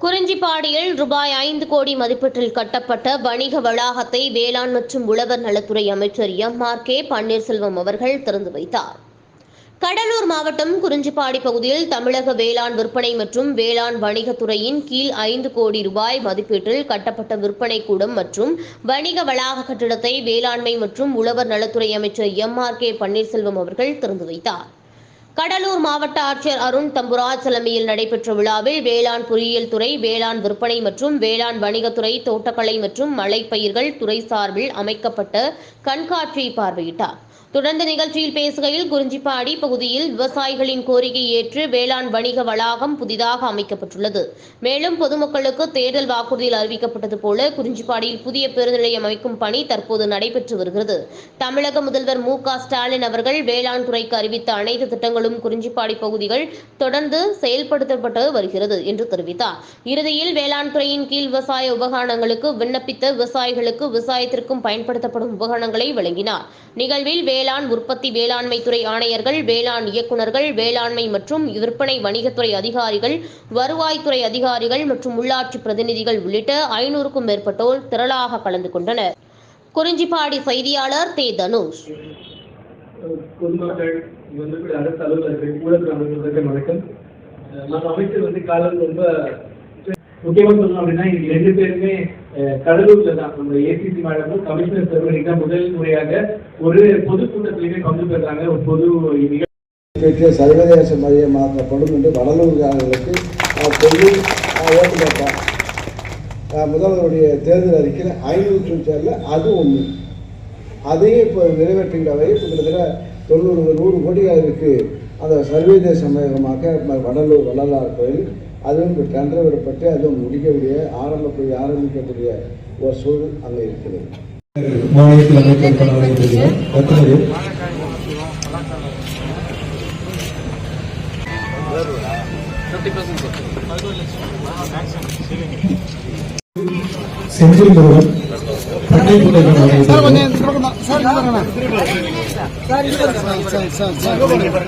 குறிஞ்சிப்பாடியில் ரூபாய் ஐந்து கோடி மதிப்பீட்டில் கட்டப்பட்ட வணிக வளாகத்தை வேளாண் மற்றும் உழவர் நலத்துறை அமைச்சர் எம் ஆர் கே பன்னீர்செல்வம் அவர்கள் திறந்து வைத்தார். கடலூர் மாவட்டம் குறிஞ்சிப்பாடி பகுதியில் தமிழக வேளாண் விற்பனை மற்றும் வேளாண் வணிகத்துறையின் கீழ் ஐந்து கோடி ரூபாய் மதிப்பீட்டில் கட்டப்பட்ட விற்பனை கூடம் மற்றும் வணிக வளாக கட்டிடத்தை வேளாண்மை மற்றும் உழவர் நலத்துறை அமைச்சர் எம் ஆர் கே பன்னீர்செல்வம் அவர்கள் திறந்து வைத்தார். கடலூர் மாவட்ட ஆட்சியர் அருண் தம்புராஜ் தலைமையில் நடைபெற்ற விழாவில் வேளாண் பொறியியல் துறை வேளாண் விற்பனை மற்றும் வேளாண் வணிகத்துறை தோட்டக்கலை மற்றும் மலைப்பயிர்கள் துறை சார்பில் அமைக்கப்பட்ட கண்காட்சியை பார்வையிட்டார். தொடர்ந்து நிகழ்ச்சியில் பேசுகையில் குறிஞ்சிப்பாடி பகுதியில் விவசாயிகளின் கோரிக்கை ஏற்று வேளாண் வணிக வளாகம் புதிதாக அமைக்கப்பட்டுள்ளது. மேலும் பொதுமக்களுக்கு தேர்தல் வாக்குறுதியில் அறிவிக்கப்பட்டது போல குறிஞ்சிப்பாடியில் புதிய பேருந்து நிலையம் அமைக்கும் பணி தற்போது நடைபெற்று வருகிறது. தமிழக முதல்வர் மு க ஸ்டாலின் அவர்கள் வேளாண் துறைக்கு அறிவித்த அனைத்து திட்டங்களும் குறிஞ்சிப்பாடி பகுதிகள் தொடர்ந்து செயல்படுத்தப்பட்டு வருகிறது என்று தெரிவித்தார். இறுதியில் வேளாண் துறையின் கீழ் விவசாய உபகரணங்களுக்கு விண்ணப்பித்த விவசாயிகளுக்கு விவசாயத்திற்கும் பயன்படுத்தப்படும் உபகரணங்களை வழங்கினார். நிகழ்வில் வேளாண் வேளாண் உற்பத்தி வேளாண்மை துறை ஆணையர்கள் வேளாண் இயக்குநர்கள் வேளாண்மை மற்றும் விற்பனை வணிகத்துறை அதிகாரிகள் வருவாய்த்துறை அதிகாரிகள் மற்றும் உள்ளாட்சி பிரதிநிதிகள் உள்ளிட்ட ஐநூறுக்கும் மேற்பட்டோர் திரளாக கலந்து கொண்டனர். குறிஞ்சிப்பாடி செய்தியாளர் தே. தனுஷ். பொதுமக்கள் அரசு அலுவலர்கள் வணக்கம். நம்ம அமைச்சர் வந்து காலம் ரொம்ப முக்கியமா சொல்லணும் அப்படின்னா இங்க ரெண்டு பேருமே கடலூர்ல தான். நம்ம ஏசிசி மேடமும் கமிஷனர் சார் தான் முதல் முறையாக ஒரு பொதுக்கூட்டத்திலுமே பங்கு பெறாங்க ஒரு பொது பெற்ற சர்வதேச மையமாக என்று வடலூர்காரர்களுக்கு சொல்லி ஓட்டு கேட்டார் முதல்வருடைய தேர்தல் அறிக்கையில் ஐநூற்று சேரில் அது ஒன்று அதையும் இப்போ நிறைவேற்றுகிற வகையில் கிட்டத்தட்ட தொண்ணூறு நூறு கோடியாக இருக்குது அந்த சர்வதேச மையமாக வடலூர் வள்ளலார் கோயில். அதுவும் இப்போ டெண்டர் விடப்பட்டு அதுவும் முடிக்கக்கூடிய ஆரம்பக்கூடிய ஆரம்பிக்கக்கூடிய ஒரு சூழல் அங்கே இருக்கிறது மாநிலத்தில் செந்தில் முருகன்